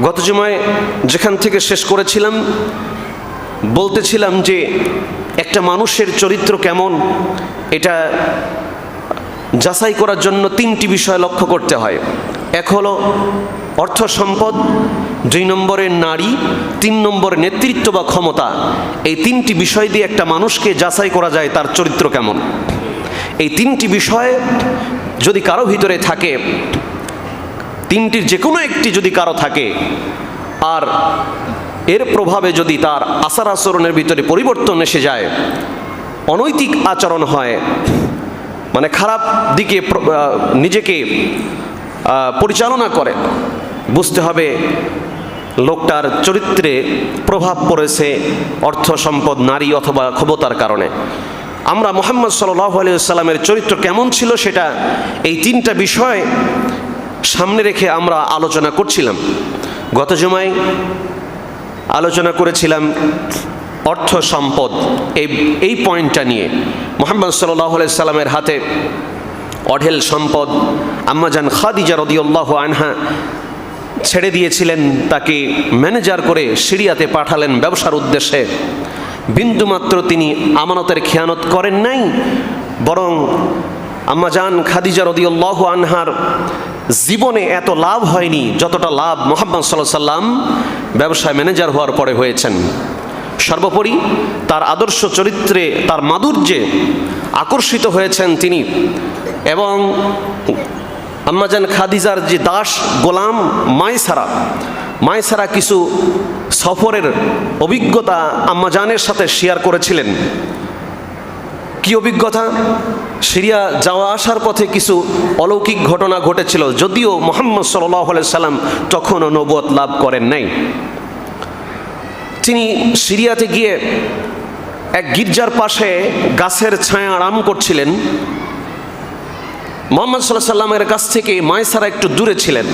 গত জুমায় যেখান থেকে শেষ করেছিলাম, বলতেছিলাম যে একটা মানুষের চরিত্র কেমন, এটা যাচাই করার জন্য তিনটি বিষয় লক্ষ্য করতে হয়। এক হলো অর্থ সম্পদ, দুই নম্বরে নারী, তিন নম্বরে নেতৃত্ব বা ক্ষমতা। এই তিনটি বিষয় দিয়ে একটা মানুষকে যাচাই করা যায় তার চরিত্র কেমন। এই তিনটি বিষয় যদি কারও ভিতরে থাকে তিনটির যে কোনো একটি যদি কারও থাকে, আর এর প্রভাবে যদি তার আচার আচরণের ভিতরে পরিবর্তন এসে যায়, অনৈতিক আচরণ হয় মানে খারাপ দিকে নিজেকে পরিচালনা করে, বুঝতে হবে লোকটার চরিত্রে প্রভাব পড়েছে অর্থ সম্পদ, নারী অথবা ক্ষমতার কারণে। আমরা মোহাম্মদ সাল্লাহ আলিয়াল্লামের চরিত্র কেমন ছিল সেটা এই তিনটা বিষয় সামনে রেখে আমরা আলোচনা করছিলাম। গত জমায় আলোচনা করেছিলাম অর্থ সম্পদ এই এই পয়েন্টটা নিয়ে। মোহাম্মদ সাল্লাহ সাল্লামের হাতে অঢেল সম্পদ আম্মাজান খাদিজা রদিউল্লাহ আনহা ছেড়ে দিয়েছিলেন, তাকে ম্যানেজার করে সিরিয়াতে পাঠালেন ব্যবসার উদ্দেশ্যে। বিন্দুমাত্র তিনি আমানতের খেয়ানত করেন নাই, বরং আম্মাজান খাদিজা রদিউল্লাহ আনহার জীবনে এত লাভ হয়নি যতটা লাভ মোহাম্মদ সাল্লাহ সাল্লাম ব্যবসায় ম্যানেজার হওয়ার পরে হয়েছেন। সর্বোপরি তার আদর্শ চরিত্রে তার মাধুর্যে আকর্ষিত হয়েছেন তিনি এবং আম্মাজান খাদিজার যে দাস গোলাম মাইসারা মাইসারা কিছু সফরের অভিজ্ঞতা আম্মাজানের সাথে শেয়ার করেছিলেন। কি অভিজ্ঞতা? সিরিয়া যাওয়া আসার পথে কিছু অলৌকিক ঘটনা ঘটেছিল, যদিও মোহাম্মদ সাল্লাহ সাল্লাম তখনও নবত লাভ করেন নাই। তিনি সিরিয়াতে গিয়ে এক গির্জার পাশে গাছের ছায়া আরাম করছিলেন। মোহাম্মদ সাল্লাহ সাল্লামের কাছ থেকে মায়সারা একটু দূরে ছিলেন।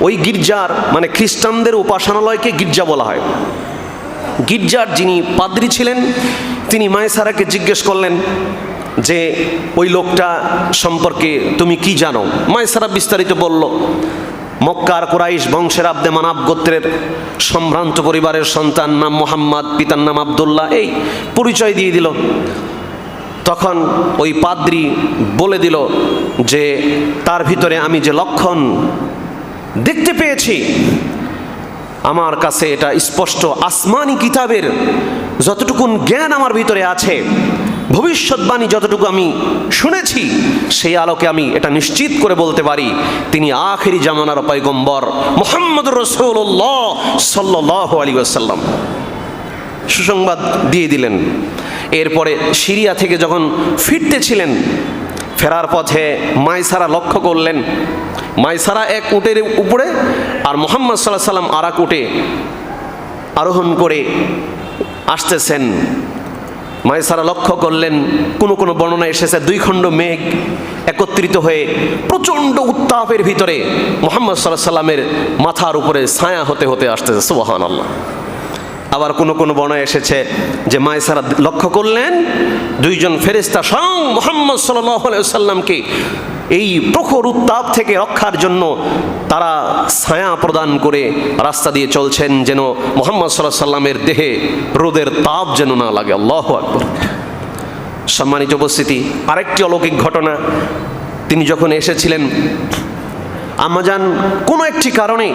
ওই গির্জার মানে খ্রিস্টানদের উপাসনালয়কে গির্জা বলা হয়। গির্জার যিনি পাদ্রী ছিলেন, তিনি মায়েসারাকে জিজ্ঞেস করলেন যে, ওই লোকটা সম্পর্কে তুমি কি জানো? মায়েসারা বিস্তারিত বলল, মক্কার কোরাইশ বংশের আব্দে মানাব গোত্রের সম্ভ্রান্ত পরিবারের সন্তান নাম মোহাম্মদ, পিতার নাম আবদুল্লাহ, এই পরিচয় দিয়ে দিল। তখন ওই পাদ্রি বলে দিল যে, তার ভিতরে আমি যে লক্ষণ দেখতে পেয়েছি আমার কাছে এটা স্পষ্ট। আসমানি কিতাবের যতটুকুন জ্ঞান আমার ভিতরে আছে, ভবিষ্যৎবাণী যতটুকু আমি শুনেছি, সেই আলোকে আমি এটা নিশ্চিত করে বলতে পারি, তিনি আখেরি জামানার পয়গম্বর মোহাম্মদ রসুল্লাহ সাল্লাহ আলী আসাল্লাম সুসংবাদ দিয়ে দিলেন। এরপরে সিরিয়া থেকে যখন ফিরতেছিলেন ফেরার পথে মাইসারা লক্ষ্য করলেন। মাইসারা এক উটের উপরে আর মোহাম্মদ সাল্লাহ সাল্লাম আর এক উটে আরোহণ করে আসতেছেন। মাইসারা লক্ষ্য করলেন, কোনো কোনো বর্ণনা এসেছে, দুই খণ্ড মেঘ একত্রিত হয়ে প্রচণ্ড উত্তাপের ভিতরে মোহাম্মদ সাল্লাহ সাল্লামের মাথার উপরে ছায়া হতে হতে আসতেছে। সুবাহান আল্লাহ আবার কোন কোন বর্ণায় এসেছে যে মায়েসারা লক্ষ্য করলেন দুইজন ফেরেস্তা স্বয়ং মোহাম্মদ সাল্লামকে এই প্রখর উত্তাপ থেকে রক্ষার জন্য তারা ছায়া প্রদান করে রাস্তা দিয়ে চলছেন যেন মোহাম্মদ সাল্লাহ সাল্লামের দেহে রোদের তাপ যেন না লাগে। আল্লাহ আকবর। সম্মানিত উপস্থিতি, আরেকটি অলৌকিক ঘটনা। তিনি যখন এসেছিলেন, আমাজান কোনো একটি কারণে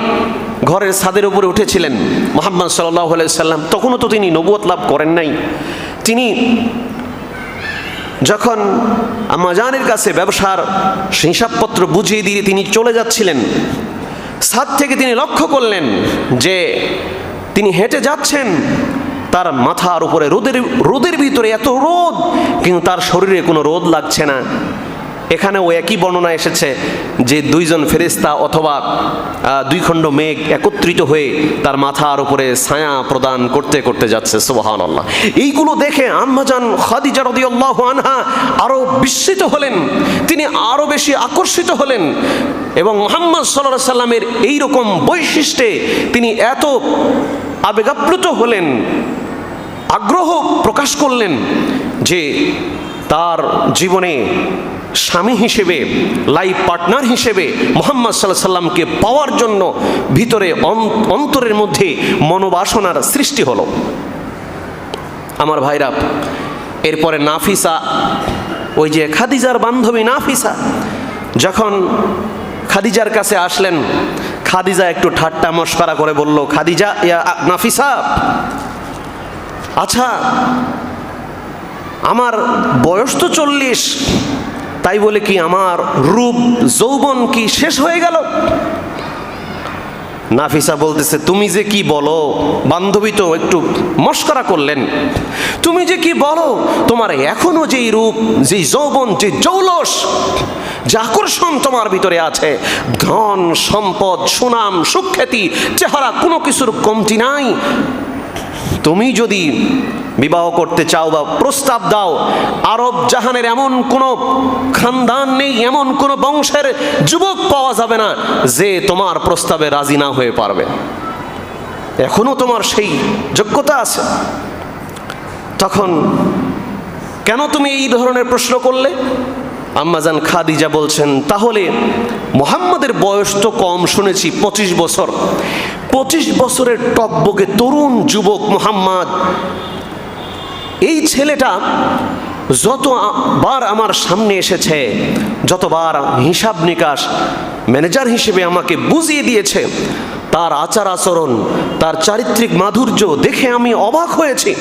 ঘরের ছাদের উপরে উঠেছিলেন মোহাম্মদ সাল্লাহ সাল্লাম। তখনও তো তিনি নবুয়ত লাভ করেন নাই। তিনি যখন আমাজানের কাছে ব্যবসার হিসাবপত্র বুঝিয়ে দিয়ে তিনি চলে যাচ্ছিলেন, ছাদ থেকে তিনি লক্ষ্য করলেন যে তিনি হেঁটে যাচ্ছেন, তার মাথার উপরে রোদের রোদের ভিতরে এত রোদ, কিন্তু তার শরীরে কোনো রোদ লাগছে না। এখানেও একই বর্ণনা এসেছে যে দুইজন ফেরেস্তা অথবা দুই খণ্ড মেঘ একত্রিত হয়ে তার মাথার উপরে ছায়া প্রদান করতে করতে যাচ্ছে সুবাহান আল্লাহ এইগুলো দেখে আম্মাজান আনহা আরও বিস্মিত হলেন, তিনি আরও বেশি আকর্ষিত হলেন এবং মোহাম্মদ সাল্লাহ সাল্লামের এই রকম বৈশিষ্ট্যে তিনি এত আবেগাপ্লুত হলেন, আগ্রহ প্রকাশ করলেন যে তার জীবনে স্বামী হিসেবে লাইফ পার্টনার হিসেবে মোহাম্মদ সাল্লাহ সাল্লামকে পাওয়ার জন্য ভিতরে অন্তরের মধ্যে মনোবাসনার সৃষ্টি হলো। আমার ভাইরা, এরপরে নাফিসা, ওই যে খাদিজার বান্ধবী নাফিসা, যখন খাদিজার কাছে আসলেন, খাদিজা একটু ঠাট্টা মস্করা করে বলল, খাদিজা, ইয়া নাফিসা আচ্ছা আমার বয়স তো চল্লিশ তাই বলে কি আমার রূপ, যৌবন কি শেষ হয়ে গেল? নাফিসা বলতেছে, তুমি যে কি বলো? বান্ধবী তো একটু মস্করা করলেন। তুমি যে কি বলো? তোমার এখনও যেই রূপ, যেই যৌবন, যে জৌলস, যে আকর্ষণ তোমার ভিতরে আছে, ধন, সম্পদ, সুনাম, সুখ্যাতি, চেহারা কোনো কিছুর কমতি নাই। তুমি যদি বিবাহ করতে চাও বা প্রস্তাব দাও, আরব জাহানের এমন কোনো খানদান নেই, এমন কোনো বংশের যুবক পাওয়া যাবে না যে তোমার প্রস্তাবে রাজি না হয়ে পারবে। এখনও তোমার সেই যোগ্যতা আছে। তখন কেন তুমি এই ধরনের প্রশ্ন করলে? আম্মাজান খাদিজা বলছেন, তাহলে মোহাম্মদের বয়স তো কম শুনেছি, পঁচিশ বছর। পঁচিশ বছরের টকবকে তরুণ যুবক মোহাম্মদ। এই ছেলেটা যতবার আমার সামনে এসেছে, যতবার হিসাব নিকাশ ম্যানেজার হিসেবে আমাকে বুঝিয়ে দিয়েছে, তার আচার আচরণ, তার চারিত্রিক মাধুর্য দেখে আমি অবাক হয়েছি।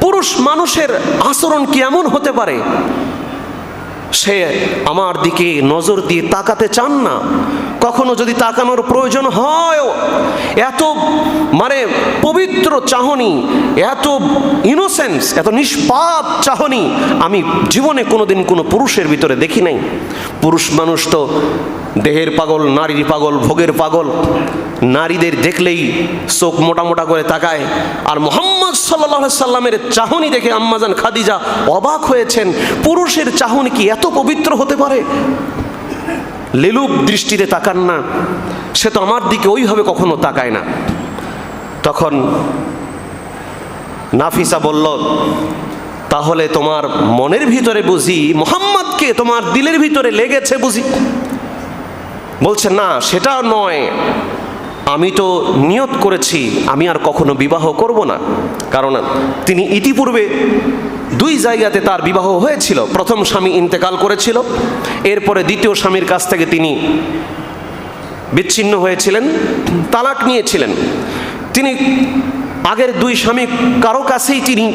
পুরুষ মানুষের আচরণ কি এমন হতে পারে? সে আমার দিকে নজর দিয়ে তাকাতে চান না। কখনো যদি তাকানোর প্রয়োজন হয়, এত মানে পবিত্র চাহনি, এত ইনোসেন্স এত নিষ্পাপ চাহনি আমি জীবনে কোনোদিন কোনো পুরুষের ভিতরে দেখি নাই। পুরুষ মানুষ তো দেহের পাগল, নারীর পাগল, ভোগের পাগল। নারীদের দেখলেই চোখ মোটা মোটা করে তাকায়। আর মোহাম্মদ সাল্লাহ সাল্লামের চাহনি দেখে আম্মাজান খাদিজা অবাক হয়েছেন, পুরুষের চাহনি কি এত পবিত্র হতে পারে? লেলুপ দৃষ্টিতে তাকান না। সে তো আমার দিকে ওইভাবে কখনো তাকায় না। তখন নাফিসা বলল, তাহলে তোমার মনের ভিতরে বুঝি, মোহাম্মদকে তোমার দিলের ভিতরে লেগেছে বুঝি? বলছে, না, সেটা নয়। আমি তো নিয়ত করেছি, আমি আর কখনো বিবাহ করব না। কারণ তিনি ইতিপূর্বে দুই জায়গাতে তার বিবাহ হয়েছিল। প্রথম স্বামী ইন্তেকাল করেছিল। এরপরে দ্বিতীয় স্বামীর কাছ থেকে তিনি বিচ্ছিন্ন হয়েছিলেন, তালাক নিয়েছিলেন। তিনি আগের দুই স্বামী কারও কাছেই তিনি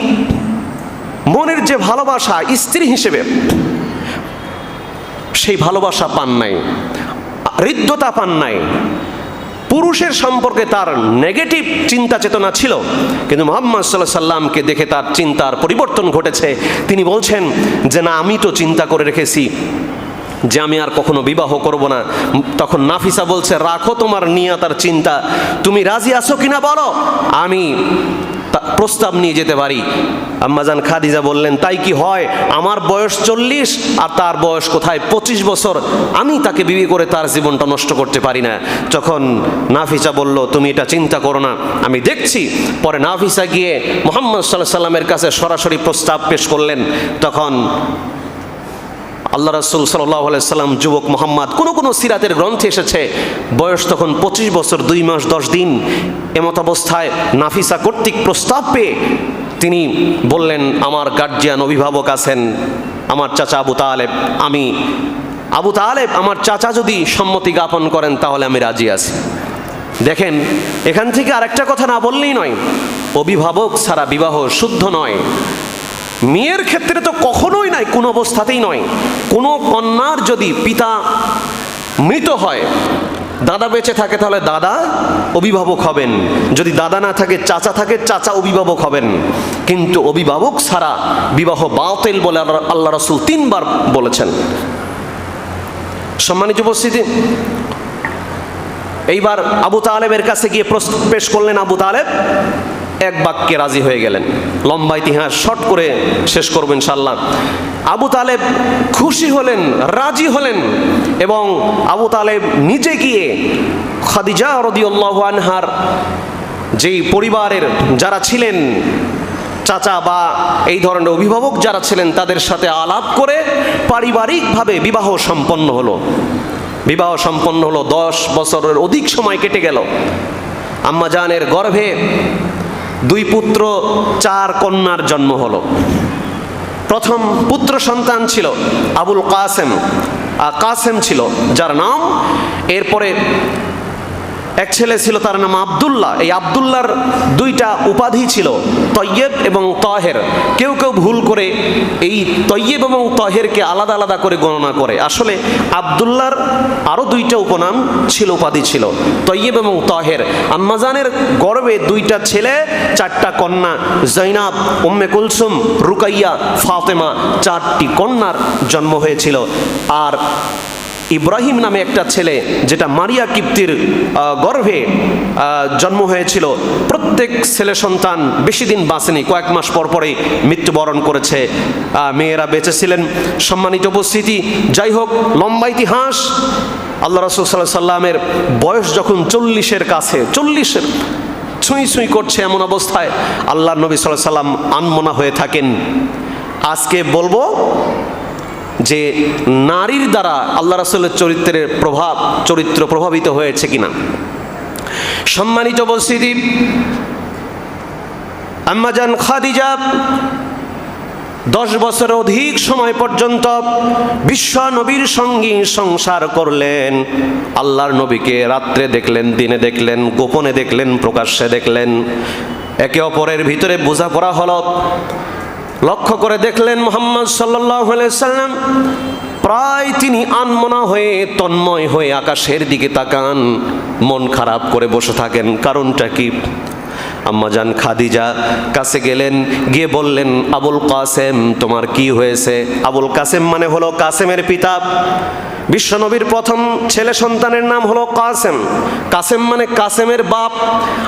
মনের যে ভালোবাসা, স্ত্রী হিসেবে সেই ভালোবাসা পান নাই, হৃদ্যতা পান নাই। পুরুষের সম্পর্কে তার নেগেটিভ চিন্তা চেতনা ছিল। কিন্তু মোহাম্মদ সাল্লাহ সাল্লামকে দেখে তার চিন্তার পরিবর্তন ঘটেছে। তিনি বলছেন যে, না, আমি তো চিন্তা করে রেখেছি যে, আমি আর কখনো বিবাহ করব না। তখন নাফিসা বলছে, রাখো তোমার নিয়া তার চিন্তা। তুমি রাজি আছো কিনা বলো? আমি প্রস্তাব নিয়ে যেতে পারি। আম্মাজান খাদিজা বললেন, তাই কি হয়? আমার বয়স চল্লিশ আর তার বয়স কোথায়? পঁচিশ বছর। আমি তাকে বিবি করে তার জীবনটা নষ্ট করতে পারি না। যখন নাফিসা বলল, তুমি এটা চিন্তা করো না। আমি দেখছি। পরে নাফিসা গিয়ে মোহাম্মদ সাল্লাহ সাল্লামের কাছে সরাসরি প্রস্তাব পেশ করলেন। তখন আল্লাহ রসুল সাল্লাহ সাল্লাম, যুবক মোহাম্মদ, কোনো কোনো সিরাতের গ্রন্থে এসেছে, বয়স তখন পঁচিশ বছর, দুই মাস, দশ দিন, এমত অবস্থায় নাফিসা কর্তৃক প্রস্তাব পেয়ে তিনি বললেন, আমার গার্জিয়ান অভিভাবক আছেন, আমার চাচা আবু তালেব, আমি আবু তালেব, আমার চাচা যদি সম্মতি জ্ঞাপন করেন, তাহলে আমি রাজি আছি। দেখেন, এখান থেকে আরেকটা কথা না বললেই নয়, অভিভাবক ছাড়া বিবাহ শুদ্ধ নয়। মেয়ের ক্ষেত্রে তো কখনোই নাই, কোনো অবস্থাতেই নয়। কোনো কন্যার যদি পিতা মৃত হয়, দাদা বেঁচে থাকে তাহলে দাদা অভিভাবক হবেন। যদি দাদা না থাকে, চাচা থাকে, চাচা অভিভাবক হবেন। কিন্তু অভিভাবক ছাড়া বিবাহ বাতিল বলে আল্লাহ- রসুল তিনবার বলেছেন। সম্মানিত উপস্থিতি, এইবার আবু তালেবের কাছে গিয়ে প্রশ্ন পেশ করলেন আবু তালেব। এক বাক্যে রাজি হয়ে গেলেন। লম্বা ইতিহাস, শর্ট করে শেষ করবেন ইনশাল্লাহ আবু তালেব খুশি হলেন, রাজি হলেন এবং আবু তালেব নিজে গিয়ে খাদিজা রদিউল্লাহ আনহার যেই পরিবারের যারা ছিলেন, চাচা বা এই ধরনের অভিভাবক যারা ছিলেন, তাদের সাথে আলাপ করে পারিবারিকভাবে বিবাহ সম্পন্ন হলো। বিবাহ সম্পন্ন হলো, দশ বছরের অধিক সময় কেটে গেল। আম্মাজানের গর্ভে দুই পুত্র, চার কন্যার জন্ম হলো। প্রথম পুত্র সন্তান ছিল আবুল কাসেম। কাসেম ছিল, যার নাম, এরপরে এক ছেলে ছিল তার নাম আবদুল্লাহ। এই আবদুল্লাহর দুইটা উপাধি ছিল, তৈয়ব এবং তহের। কেউ কেউ ভুল করে এই তৈয়ব এবং তহেরকে আলাদা আলাদা করে গণনা করে। আসলে আবদুল্লাহর আরও দুইটা উপনাম ছিল, উপাধি ছিল, তৈয়ব এবং তহের। আম্মাজানের গর্বে দুইটা ছেলে, চারটা কন্যা, জৈনাব, উম্মে কুলসুম, রুকাইয়া, ফাতেমা, চারটি কন্যার জন্ম হয়েছিল। আর ইব্রাহিম নামে একটা ছেলে, যেটা মারিয়া কিপ্তির গর্ভে জন্ম হয়েছিল। প্রত্যেক ছেলে সন্তান বেশি দিন বাঁচেনি। কয়েক মাস পর পরেই মৃত্যুবরণ করেছে। মেয়েরা বেঁচেছিলেন সম্মানিত উপস্থিতি, যাই হোক, লম্বা ইতিহাস। আল্লাহ রসুল সাল্লাহ সাল্লামের বয়স যখন চল্লিশের কাছে, চল্লিশের ছুঁই ছুঁই করছে এমন অবস্থায় আল্লাহ নবী সাল্লাহ সাল্লাম আনমনা হয়ে থাকেন। আজকে বলব যে নারীর দ্বারা আল্লাহ রাসুলের চরিত্রের প্রভাব, চরিত্র প্রভাবিত হয়েছে কিনা। সম্মানিত উপস্থিতি, আম্মাজান খাদিজা দশ বছর অধিক সময় পর্যন্ত বিশ্ব নবীর সঙ্গী সংসার করলেন। আল্লাহর নবীকে রাত্রে দেখলেন, দিনে দেখলেন, গোপনে দেখলেন, প্রকাশ্যে দেখলেন। একে অপরের ভিতরে বোঝাপড়া হলো লক্ষ্য করে দেখলেন মোহাম্মদ সাল্লাম প্রায় তিনি আনমনা হয়ে তন্ময় হয়ে আকাশের দিকে তাকান, মন খারাপ করে বসে থাকেন। কারণটা কি? আম্মাজান খাদিজা কাছে গেলেন, গিয়ে বললেন, আবুল কাসেম, তোমার কি হয়েছে? আবুল কাসেম মানে হলো কাসেমের পিতা। বিশ্বনবীর প্রথম ছেলে সন্তানের নাম হলো কাসেম। কাসেম মানে কাসেমের বাপ।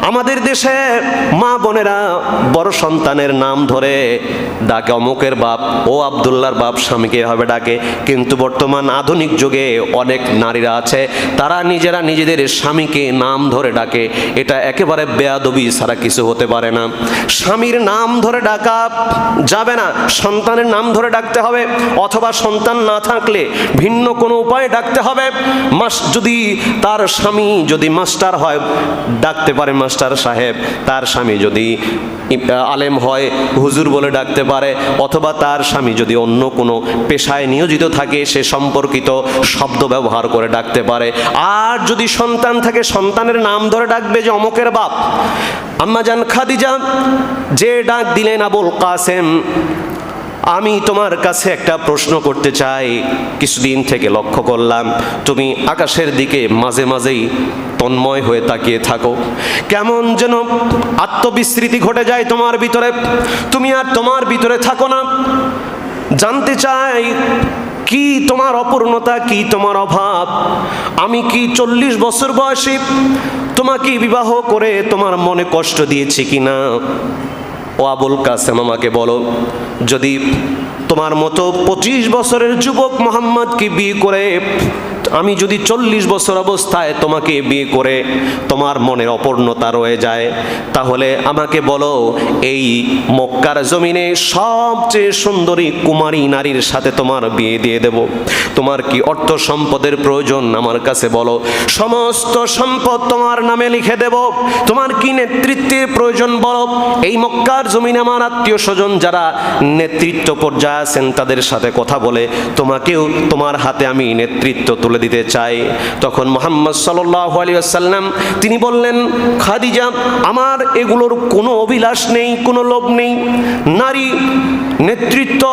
আমাদের দেশে মা বোনেরা বড় সন্তানের নাম ধরে ডাকে, অমুকের বাপ, ও আবদুল্লার বাপ, স্বামীকে এভাবে ডাকে। কিন্তু বর্তমান আধুনিক যুগে অনেক নারীরা আছে, তারা নিজেরা নিজেদের স্বামীকে নাম ধরে ডাকে। এটা একেবারে বেয়াদবি ছাড়া কিছু হতে পারে না। স্বামীর নাম ধরে ডাকা যাবে না। সন্তানের নাম ধরে ডাকতে হবে, অথবা সন্তান না থাকলে ভিন্ন কোনো উপায়ে ডাকতে হবে। মাস যদি তার স্বামী যদি মাস্টার হয়, ডাকতে পারে মাস্টার সাহেব। তার স্বামী যদি আলেম হয়, হুজুর বলে ডাকতে পারে। অথবা তার স্বামী যদি অন্য কোনো পেশায় নিয়োজিত থাকে, সে সম্পর্কিত শব্দ ব্যবহার করে ডাকতে পারে। আর যদি সন্তান থাকে, সন্তানের নাম ধরে ডাকবে যে অমকের বাপ। আম্মাজান খাদিজা, যে ডাক দিলেন আবুল কাসেম, আমি তোমার কাছে একটা প্রশ্ন করতে চাই। কিছুদিন থেকে লক্ষ্য করলাম, তুমি আকাশের দিকে মাঝে মাঝেই তন্ময় হয়ে তাকিয়ে থাকো। কেমন যেন আত্মবিস্মৃতি ঘটে যায় তোমার ভিতরে। তুমি আর তোমার ভিতরে থাকো না। জানতে চাই কি তোমার অপূর্ণতা, কি তোমার অভাব? আমি কি চল্লিশ বছর বয়সী? তোমাকে বিবাহ করে তোমার মনে কষ্ট দিয়েছি কি না ও আবুল কাসেম, আমাকে বলো, যদি তোমার মতো পঁচিশ বছরের যুবক মোহাম্মদকে বিয়ে করে আমি যদি চল্লিশ বছর অবস্থায় তোমাকে বিয়ে করে তোমার মনের অপূর্ণতা রয়ে যায়, তাহলে আমাকে বলো, এই মক্কার জমিনে সবচেয়ে সুন্দরী কুমারী নারীর সাথে তোমার বিয়ে দিয়ে দেব। তোমার কি অর্থ সম্পদের প্রয়োজন আমার কাছে বলো। সমস্ত সম্পদ তোমার নামে লিখে দেব। তোমার কি নেতৃত্বের প্রয়োজন বলো। এই মক্কার জমিনে আমার আত্মীয় স্বজন যারা নেতৃত্ব পর্যায়ে আছেন, তাদের সাথে কথা বলে তোমাকেও তোমার হাতে আমি নেতৃত্ব তুলে দিতে চাই তখন মোহাম্মদ আসাল্লাম তিনি বললেন, খাদিজা, আমার এগুলোর কোনো অভিলাষ নেই, কোনো লোভ নেই। নারী নেতৃত্ব,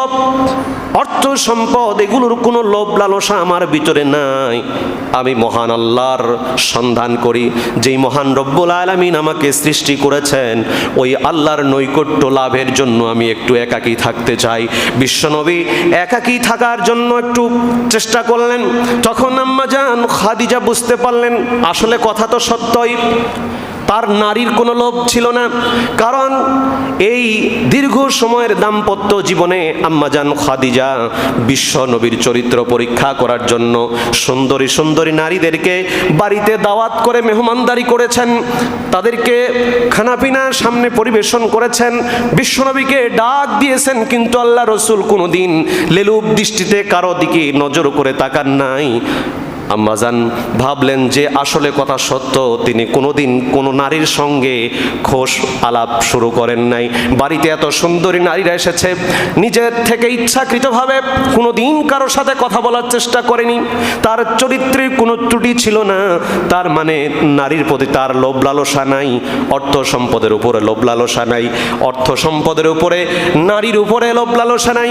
অর্থ সম্পদ, এগুলোর কোনো লোভ লালসা আমার ভিতরে নাই। আমি মহান আল্লাহর সন্ধান করি। যেই মহান রব্বুল আলমিন আমাকে সৃষ্টি করেছেন, ওই আল্লাহর নৈকট্য লাভের জন্য আমি একটু একাকী থাকতে চাই। বিশ্বনবী একাকী থাকার জন্য একটু চেষ্টা করলেন। তখন আম্মা যান খাদিজা বুঝতে পারলেন আসলে কথা তো সত্যই। তার নারীর কোনো লোভ ছিল না। কারণ এই দীর্ঘ সময়ের দাম্পত্য জীবনে আম্মাজান খাদিজা বিশ্ব নবীর চরিত্র পরীক্ষা করার জন্য সুন্দরী সুন্দরী নারীদেরকে বাড়িতে দাওয়াত করে মেহমানদারি করেছেন, তাদেরকে খানাপিনার সামনে পরিবেশন করেছেন। বিশ্বনবীকে ডাক দিয়েছেন, কিন্তু আল্লাহ রসুল কোনো দিন লেলুপ দৃষ্টিতে কারও দিকে নজর করে তাকান নাই। আম্মাজান ভাবলেন যে আসলে কথা সত্য, তিনি কোনোদিন কোনো নারীর সঙ্গে খোশ আলাপ শুরু করেন নাই। বাড়িতে এত সুন্দরী নারীরা এসেছে, নিজের থেকে ইচ্ছাকৃতভাবে কোনো দিন কারোর সাথে কথা বলার চেষ্টা করেনি। তার চরিত্রে কোনো ত্রুটি ছিল না, তার মানে নারীর প্রতি তার লোভ লালসা নাই, অর্থ সম্পদের উপরে লোভ লালসা নাই, অর্থ সম্পদের উপরে নারীর উপরে লোভ লালসা নাই।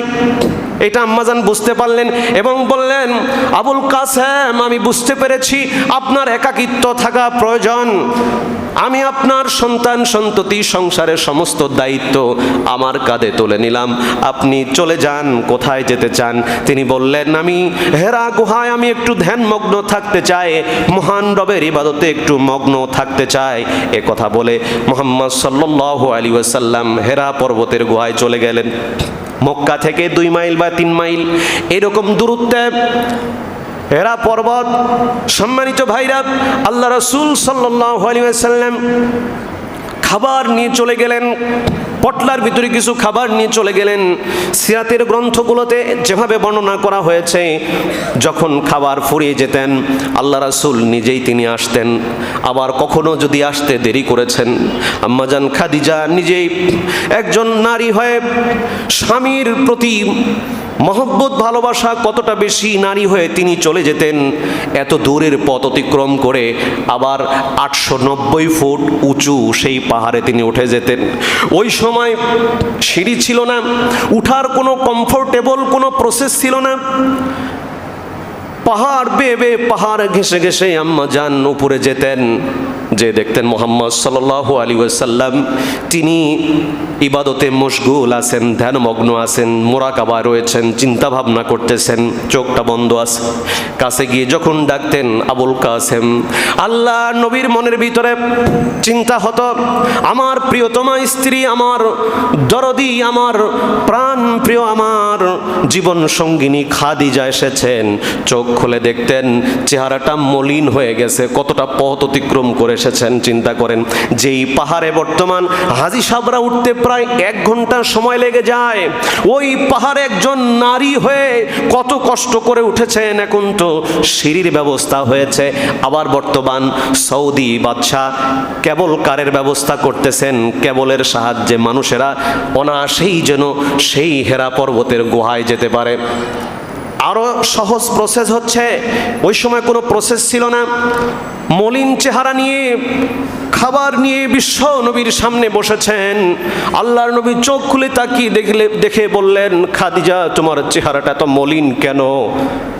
এটা আম্মাজান বুঝতে পারলেন এবং বললেন, আবুল কাসেম, আমি বুঝতে পেরেছি আপনার একাকিত্ব থাকা প্রয়োজন। আমি আপনার সন্তান সন্ততি সংসারের সমস্ত দায়িত্ব আমার কাঁধে তুলে নিলাম। আপনি চলে যান, কোথায় যেতে চান? তিনি বললেন, আমি হেরা গুহায়, আমি একটু ধ্যানমগ্ন থাকতে চাই। মহান রবের ইবাদতে একটু মগ্ন থাকতে চাই। এ কথা বলে মোহাম্মদ সাল্লাহ আলী ওয়াসাল্লাম হেরা পর্বতের গুহায় চলে গেলেন। মক্কা থেকে দুই মাইল বা তিন মাইল, এরকম দূরত্বে এরা পর্বত, সম্মানিত ভাইরা, আল্লাহ রসুল সাল্লাম খাবার নিয়ে চলে গেলেন। পটলার ভিতরে কিছু খাবার নিয়ে চলে গেলেন। সিরাতের গ্রন্থগুলোতে যেভাবে বর্ণনা করা হয়েছে, যখন খাবার ফুরিয়ে যেতেন, আল্লাহ রাসুল নিজেই তিনি আসতেন। আবার কখনো যদি আসতে দেরি করেছেন আম্মাজান খাদিজা নিজেই একজন নারী হয়ে স্বামীর প্রতি মহব্বত, ভালোবাসা কতটা বেশি নারী হয়ে তিনি চলে যেতেন, এত দূরের পথ অতিক্রম করে আবার আটশো নব্বই ফুট উঁচু সেই পাহাড়ে তিনি উঠে যেতেন। ওই সময় সিঁড়ি ছিল না, উঠার কোনো কমফোর্টেবল কোনো প্রসেস ছিল না। পাহাড় বেয়ে বেয়ে পাহাড় ঘেসে ঘেসে আম্মা যান উপরে যেতেন। যে দেখতেন মোহাম্মদ সাল আলী ওয়াসাল্লাম, তিনি ইবাদতে মশগুল আছেন, ধ্যানমগ্ন আছেন, মোরাকাবা রয়েছেন চিন্তা ভাবনা করতেছেন, চোখটা বন্ধ আছে। কাছে গিয়ে যখন ডাকতেন, আবুল কাসেম, আল্লাহ নবীর মনের ভিতরে চিন্তা হতো, আমার প্রিয়তমা স্ত্রী, আমার দরদি, আমার প্রাণ প্রিয়, আমার জীবন সঙ্গিনী খাদিজা এসেছেন। চোখ খুলে দেখতেন, চেহারাটা মলিন হয়ে গেছে, কতটা পথ অতিক্রম করে এসেছেন, চিন্তা করেন, যেই পাহাড়ে বর্তমান হাজি সাবরা উঠতে প্রায় এক ঘণ্টা সময় লেগে যায়, ওই পাহাড়ে একজন নারী হয়ে কত কষ্ট করে উঠেছেন, এখন তো সিঁড়ির ব্যবস্থা হয়েছে, আবার বর্তমান সৌদি বাদশাহ কেবল কারের ব্যবস্থা করতেছেন, কেবলের সাহায্যে মানুষেরা অনায়াসেই যেন সেই হেরা পর্বতের গুহায় যেতে পারে। আরও সহজ প্রসেস হচ্ছে। ওই সময় কোনো প্রসেস ছিল না। মলিন চেহারা নিয়ে, খাবার নিয়ে বিশ্ব নবীর সামনে বসেছেন। আল্লাহর নবী চোখ খুলে তাকিয়ে দেখলে, দেখে বললেন, খাদিজা, তোমার চেহারাটা এত মলিন কেন?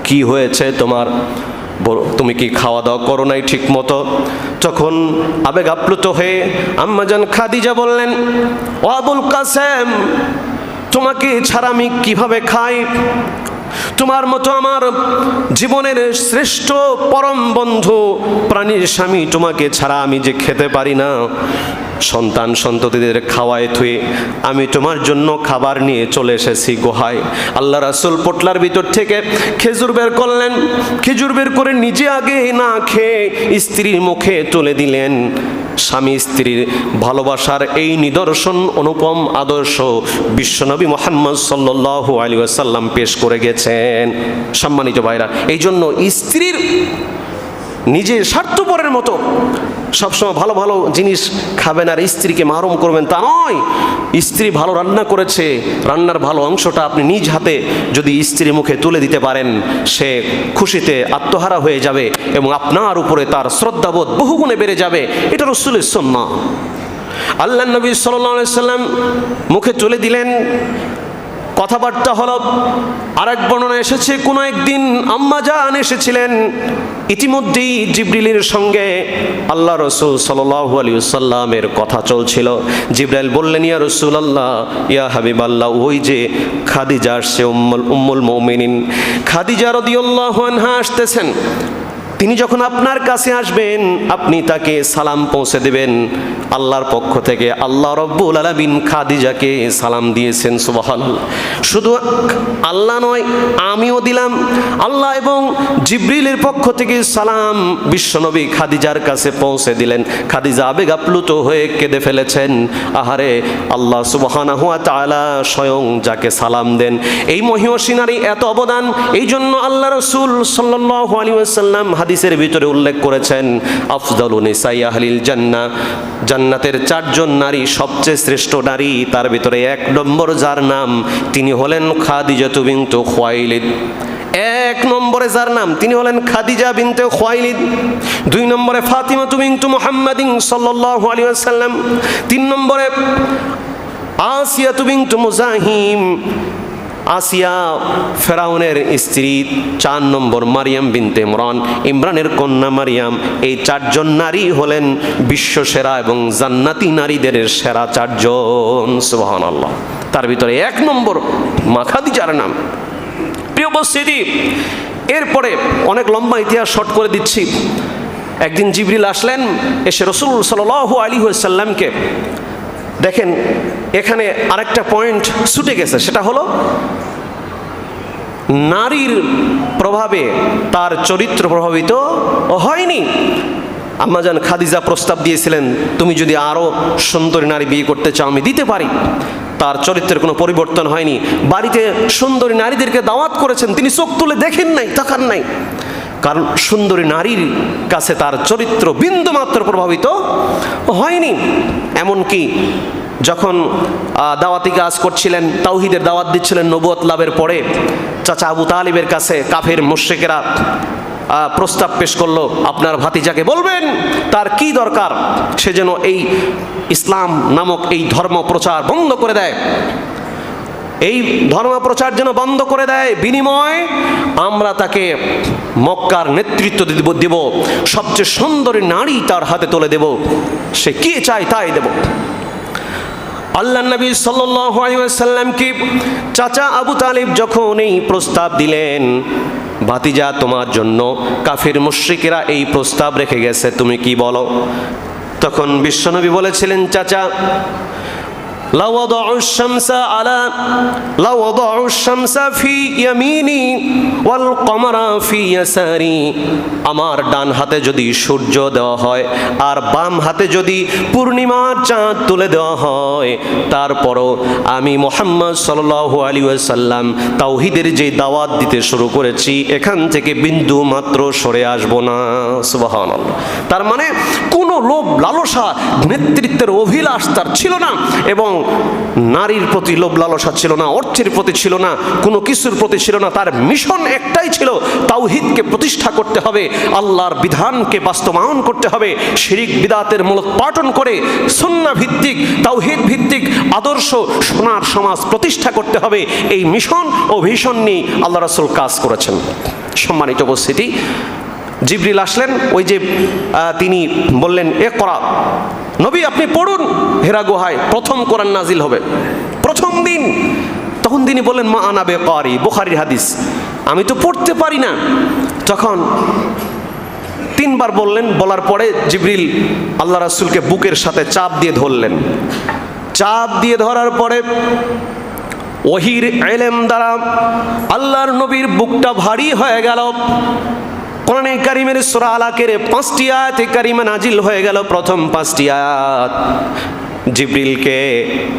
কি হয়েছে তোমার? তুমি কি খাওয়া দাওয়া করো নাই ঠিক মতো তখন আবেগ আপ্লুত হয়ে আম্মাজান খাদিজা বললেন, ও আবুল কাসেম, তোমাকে ছাড়া আমি কীভাবে খাই? তোমার মতো আমার জীবনের শ্রেষ্ঠ পরম বন্ধু প্রাণীর স্বামী তোমাকে ছাড়া আমি যে খেতে পারি না। সন্তান সন্ততিদের খাওয়ায় থুয়ে আমি তোমার জন্য খাবার নিয়ে চলে এসেছি গুহায়। আল্লাহ রাসুল পোটলার ভিতর থেকে খেজুর বের করলেন। খেজুর বের করে নিজে আগে না খেয়ে স্ত্রীর মুখে তুলে দিলেন। স্বামী স্ত্রীর ভালোবাসার এই নিদর্শন অনুপম আদর্শ বিশ্বনবী মোহাম্মদ সাল্লু আলী আসাল্লাম পেশ করে গেছেন। সম্মানিত ভাইরা এই জন্য স্ত্রীর নিজের স্বার্থপরের মতো সবসময় ভালো ভালো জিনিস খাবেন আর স্ত্রীকে মারম করবেন তা নয়। স্ত্রী ভালো রান্না করেছে, রান্নার ভালো অংশটা আপনি নিজ হাতে যদি স্ত্রী মুখে তুলে দিতে পারেন, সে খুশিতে আত্মহারা হয়ে যাবে এবং আপনার উপরে তার শ্রদ্ধাবোধ বহুগুণে বেড়ে যাবে। এটা রসুলের সন্না আল্লাহ নবী সাল্লাম মুখে চলে দিলেন কথাবার্তা হলো, আরেক বর্ণনা এসেছে, কোনো একদিন আম্মা জান এসেছিলেন, ইতিমধ্যেই জিব্রিলের সঙ্গে আল্লাহ রসুল সাল্লাহ আলী সাল্লামের কথা চলছিল। জিব্রাইল বললেন, ইয়া রসুল আল্লাহ ইয়া হাবিব আল্লাহ ওই যে খাদিজা আসছে উম্মুল উম্মুল মৌমিনিন, খাদিজা রদিউল্লাহ আসতেছেন। তিনি যখন আপনার কাছে আসবেন, আপনি তাকে সালাম পৌঁছে দেবেন। আল্লাহর পক্ষ থেকে আল্লাহ রব্বুল আলমিন খাদিজাকে সালাম দিয়েছেন, সুবাহান। শুধু আল্লাহ নয়, আমিও দিলাম। আল্লাহ এবং জিব্রিলের পক্ষ থেকে সালাম বিশ্বনবী খাদিজার কাছে পৌঁছে দিলেন। খাদিজা আবেগ আপ্লুত হয়ে কেঁদে ফেলেছেন। আহারে, আল্লাহ সুবহানা হুয়া তাআলা স্বয়ং যাকে সালাম দেন। এই মহিয়সিনারই এত অবদান এই জন্য আল্লাহ রসুল সাল্লাল্লাহু আলাইহি ওয়াসাল্লাম হাদিসের ভিতরে উল্লেখ করেছেন, আফদালু নিসাই আহলিল জান্নাহ জান্নাতের চারজন নারী, সবচেয়ে শ্রেষ্ঠ নারী, তার ভিতরে এক নম্বর যার নাম, তিনি হলেন খাদিজাতু বিনতু খুয়াইলিদ। এক নম্বরে যার নাম, তিনি হলেন খাদিজা বিনতে খোয়াইলিদ। দুই নম্বরে ফাতিমা বিনতু মুহাম্মাদিন সাল্লাল্লাহু আলাইহি ওয়াসাল্লাম। তিন নম্বরে আসিয়া বিনতু মুজাহিম। আসিয়া ফেরাউনের স্ত্রী চার নম্বর মারিয়াম বিনতে ইমরান। ইমরানের কন্যা মারিয়াম, এই চারজন নারী হলেন বিশ্ব সেরা এবং জান্নাতি নারীদের সেরা চারজন। সুবহান আল্লাহ তার ভিতরে এক নম্বর মাখাদিজার নাম। প্রিয় উপস্থিতি, এরপরে অনেক লম্বা ইতিহাস শর্ট করে দিচ্ছি। একদিন জিবরিল আসলেন, এসে রসুল সাল আলী সাল্লামকে দেখেন, এখানে আরেকটা পয়েন্ট ছুটে গেছে, সেটা হলো নারীর প্রভাবে তার চরিত্র প্রভাবিত হয়নি। আম্মাজান খাদিজা প্রস্তাব দিয়েছিলেন, তুমি যদি আরও সুন্দরী নারী বিয়ে করতে চাও, আমি দিতে পারি। তার চরিত্রের কোনো পরিবর্তন হয়নি। বাড়িতে সুন্দরী নারীদেরকে দাওয়াত করেছেন, তিনি চোখ তুলে দেখেন নাই, তাকান নাই। কারণ সুন্দরী নারীর কাছে তার চরিত্র বিন্দুমাত্র প্রভাবিত হয়নি। এমনকি যখন দাওয়াতি কাজ করছিলেন, তাওহিদের দাওয়াত দিচ্ছিলেন নবুয়ত লাভের পরে, চাচা আবু তালিবের কাছে কাফের মুশ্রিকেরা প্রস্তাব পেশ করল, আপনার ভাতিজাকে বলবেন, তার কি দরকার? সে যেন এই ইসলাম নামক এই ধর্ম প্রচার বন্ধ করে দেয়। এই ধর্ম প্রচার যেন বন্ধ করে দেয়, বিনিময় আমরা তাকে মক্কার নেতৃত্ব দেব সবচেয়ে সুন্দরী নারী তার হাতে তুলে দেব। সে কি চায় তাই দেব। আল্লাহ নবী সাল্লাম কি চাচা আবু তালিব যখন এই প্রস্তাব দিলেন, ভাতিজা তোমার জন্য কাফির মুশ্রিকেরা এই প্রস্তাব রেখে গেছে, তুমি কি বলো? তখন বিশ্বনবী বলেছিলেন, চাচা لو وضع الشمس على لو وضع الشمس في يميني والقمر في يساري আমার ডান হাতে যদি সূর্য দেওয়া হয় আর বাম হাতে যদি পূর্ণিমার চাঁদ তুলে দেওয়া হয় তারপরও আমি মোহাম্মদ সাল্লাল্লাহু আলী সাল্লাম তাওহিদের যে দাওয়াত দিতে শুরু করেছি এখান থেকে বিন্দু মাত্র সরে আসবো না সুবাহান তার মানে কোনো লোভ লালসা নেতৃত্বের অভিলাষ তার ছিল না এবং নারীর প্রতি লোভ লালসা ছিল না, অর্থের প্রতি ছিল না, কোনো কিছুর প্রতি ছিল না, তার মিশন একটাই ছিল তাওহিদকে প্রতিষ্ঠা করতে হবে, আল্লাহর বিধানকে বাস্তবায়ন করতে হবে, শিরিক বিদাতের মূলত পাঠন করে সুন্না ভিত্তিক, তাওহিদ ভিত্তিক আদর্শ সোনার সমাজ প্রতিষ্ঠা করতে হবে, এই মিশন ও ভীষণ নিয়ে আল্লাহ রাসুল কাজ করেছেন। সম্মানিত উপস্থিতি জিবরিল আসলেন, ওই যে তিনি বললেন, এ করা, নবী আপনি পড়ুন, হেরা গুহায়, প্রথম কোরআন নাজিল হবে। প্রথম দিন, তখন তিনি বললেন, মা আনাবে কারি বুখারির হাদিস। আমি তো পড়তে পারি না। তখন তিনবার বললেন, বলার পরে জিবরিল আল্লাহ রাসুলকে বুকের সাথে চাপ দিয়ে ধরলেন। চাপ দিয়ে ধরার পরে ওহির এলেম দ্বারা আল্লাহর নবীর বুকটা ভারী হয়ে গেল। কোরআনে কারিমের সুরা আলাকের পাঁচটি আয়াতে কারিমা নাজিল হয়ে গেল প্রথম পাঁচটি আয়াত। জিবরিলকে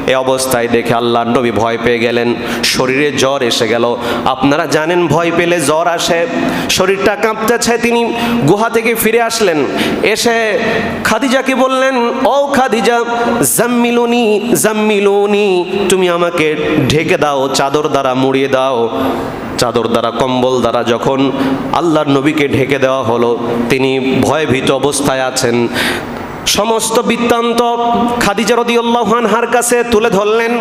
এ অবস্থায় দেখে আল্লাহ নবী ভয় পেয়ে গেলেন। শরীরে জ্বর এসে গেল। আপনারা জানেন ভয় পেলে জ্বর আসে। শরীরটা কাঁপতেছে, তিনি গুহা থেকে ফিরে আসলেন। এসে খাদিজাকে বললেন, ও খাদিজা, জাম্মিলুনি জাম্মিলুনি, তুমি আমাকে ঢেকে দাও, চাদর দ্বারা মুড়িয়ে দাও। চাদর দ্বারা, কম্বল দ্বারা যখন আল্লাহর নবীকে ঢেকে দেওয়া হলো, তিনি ভয়ভীত অবস্থায় আছেন। সমস্ত বৃত্তান্ত খাদিজা রদিউল্লাহ আনহার কাছে তুলে ধরলেন।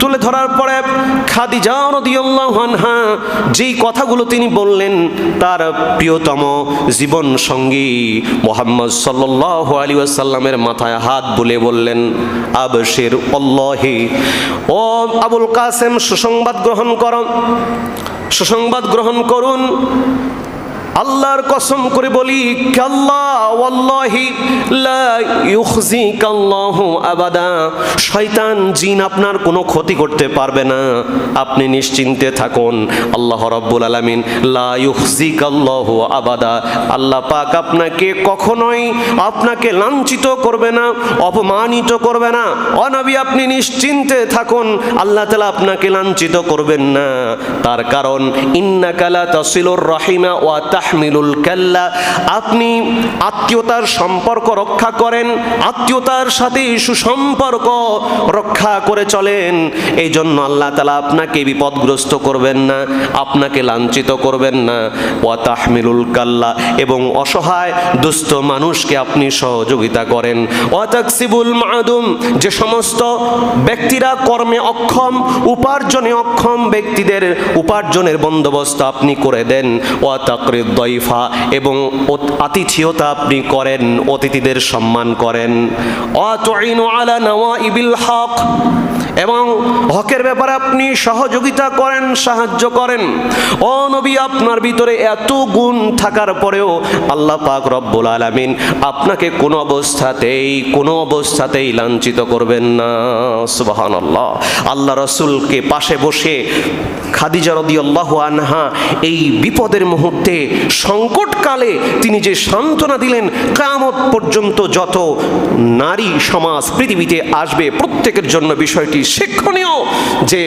তুলে ধরার পরে খাদিজা রদিউল্লাহ আনহা যেই কথাগুলো তিনি বললেন, তার প্রিয়তম জীবন সঙ্গী মোহাম্মদ সাল্লাহ আলী আসাল্লামের মাথায় হাত বুলে বললেন, আবশের অল্লাহি ও আবুল কাসেম, সুসংবাদ গ্রহণ করো। সুসংবাদ গ্রহণ করুন। আল্লাহর কসম করে বলি আবাদা। শয়তান, জিন আপনার কোনো ক্ষতি করতে পারবে না। আপনি নিশ্চিন্তে থাকুন। আল্লাহ রাব্বুল আলামিন, লা ইউখজিকাল্লাহু আবাদা। আল্লাহ পাক আপনাকে কখনোই আপনাকে লাঞ্ছিত করবে না, অপমানিত করবে না। অনবী, আপনি নিশ্চিন্তে থাকুন। আল্লাহ তালা আপনাকে লাঞ্ছিত করবেন না। তার কারণ ইন্নাকালা তাসিলুর রহিমা ওয়া তাহমিলুল কাল্লা, আপনি আত্মীয়তার সম্পর্ক রক্ষা করেন, আত্মীয়তার সাথে সুসম্পর্ক রক্ষা করে চলেন। এই জন্য আল্লাহ তালা আপনাকে বিপদগ্রস্ত করবেন না, আপনাকে লাঞ্ছিত করবেন না। ওয়া তাহমিলুল কাল্লা, এবং অসহায় দুস্থ মানুষকে আপনি সহযোগিতা করেন। ওয়া তাকসিবুল মাদুম, যে সমস্ত ব্যক্তিরা কর্মে অক্ষম, উপার্জনে অক্ষম ব্যক্তিদের উপার্জনের বন্দোবস্ত আপনি করে দেন। ওয়া তাকরিদ দইফা এবং আতিথিয়তা আপনি করেন, অতিথিদের সম্মান করেন। আলা নওয়াইবিল হক। এবং হকের ব্যাপারে আপনি সহযোগিতা করেন, সাহায্য করেন। ও নবী, আপনার ভিতরে এত গুণ থাকার পরেও আল্লাহ পাক রব্বুল আলামিন আপনাকে কোনো অবস্থাতেই কোনো অবস্থাতেই লাঞ্ছিত করবেন না। সুবহানাল্লাহ। আল্লাহ রসুলকে পাশে বসে খাদিজা রদিয়াল্লাহু আনহা এই বিপদের মুহূর্তে সংকটকালে তিনি যে সান্ত্বনা দিলেন কামত পর্যন্ত যত নারী সমাজ পৃথিবীতে আসবে, প্রত্যেকের জন্য বিষয়টি শিক্ষণীয় যে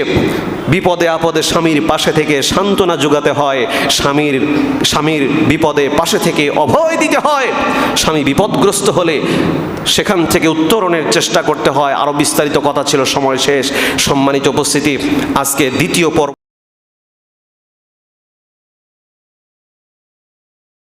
বিপদে আপদে স্বামীর পাশে থেকে সান্ত্বনা যোগাতে হয়, স্বামীর স্বামীর বিপদে পাশে থেকে অভয় দিতে হয়। স্বামী বিপদগ্রস্ত হলে সেখান থেকে উত্তরণের চেষ্টা করতে হয়। আরও বিস্তারিত কথা ছিল সময় শেষ। সম্মানিত উপস্থিতি, আজকে দ্বিতীয় পর্ব